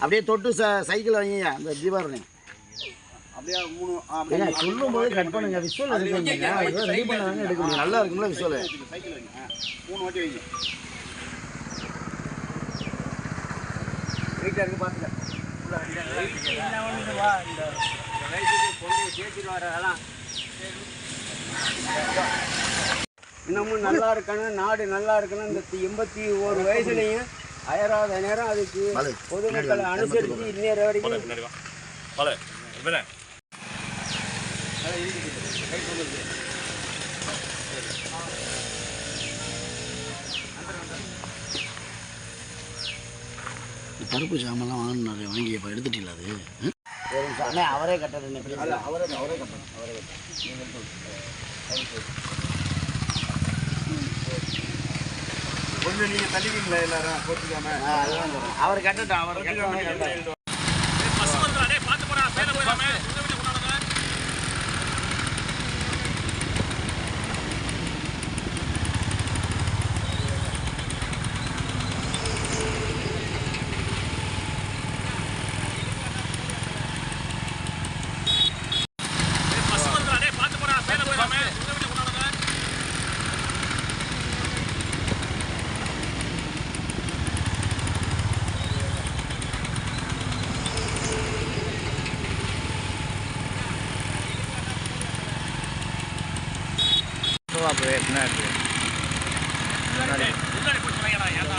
அப்படியே தொட்டு ச சைக்கிள் வைங்க இந்த தீபாவளி. அப்படியே மூணு சொல்லும் போது கட் பண்ணுங்க விஷுவல் ரெடி பண்ணாங்க எடுக்க முடியும் நல்லா இருக்கும்ல விஷுவல் வச்சுக்க, சைக்கிள் வைங்க. ஆ, மூணு வாட்டி வைங்க. வெயிட்டாக இருக்கு பார்த்துக்க இன்னமும் நல்லா இருக்கணும் நாடு நல்லா இருக்கணும். இந்த எண்பத்தி ஒரு வயசுலையும் அயராத நேரம் அதுக்கு பொதுமக்களை அனுசரித்து இன்னேற வரைக்கும் பருப்பு சாமெல்லாம் வாங்கினாரு வாங்கி இப்போ எடுத்துட்டீங்களா அது? அவரே கட்டணும் அவரே அவரே கட்டணும் அவரே கட்டணும் கொஞ்சம் நீங்கள் தள்ளிக்கிங்களா எல்லாரும்? போட்டுக்காம? அவர் கட்டட்டும் அவர் கட்டணும் முன்னாடி போச்சு வைங்கடா ஏன்டா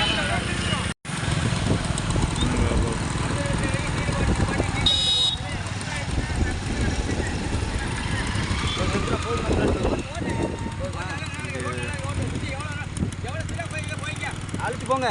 அழைச்சி போங்க.